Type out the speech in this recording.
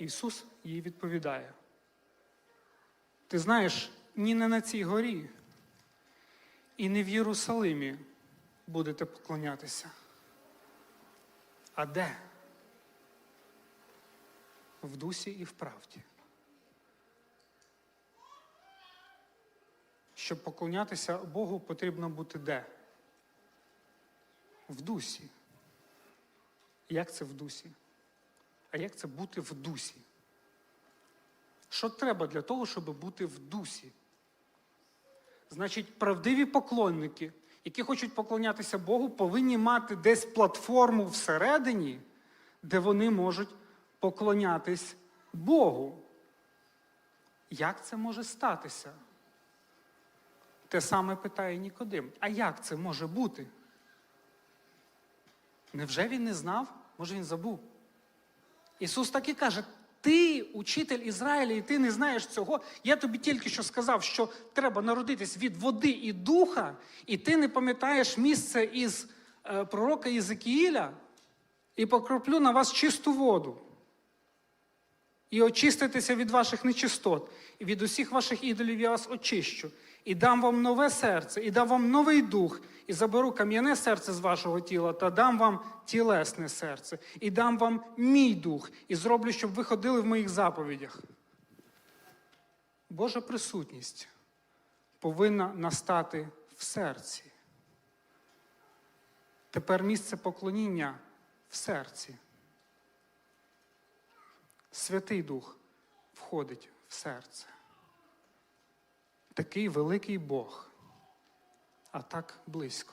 Ісус їй відповідає: Ти знаєш, ні не на цій горі, і не в Єрусалимі будете поклонятися. А де? В дусі і в правді. Щоб поклонятися Богу, потрібно бути де? В дусі. Як це в дусі? А як це бути в дусі? Що треба для того, щоб бути в дусі? Значить, правдиві поклонники, які хочуть поклонятися Богу, повинні мати десь платформу всередині, де вони можуть поклонятись Богу. Як це може статися? Те саме питає Нікодим. А як це може бути? Невже він не знав? Може він забув? Ісус так і каже: ти, учитель Ізраїля, і ти не знаєш цього. Я тобі тільки що сказав, що треба народитись від води і духа, і ти не пам'ятаєш місце із е, пророка Єзекіїля, і покроплю на вас чисту воду. І очиститеся від ваших нечистот, і від усіх ваших ідолів я вас очищу, і дам вам нове серце, і дам вам новий дух, і заберу кам'яне серце з вашого тіла, та дам вам тілесне серце, і дам вам мій дух, і зроблю, щоб ви ходили в моїх заповідях. Божа присутність повинна настати в серці. Тепер місце поклоніння в серці. Святий Дух входить в серце. Такий великий Бог, а так близько.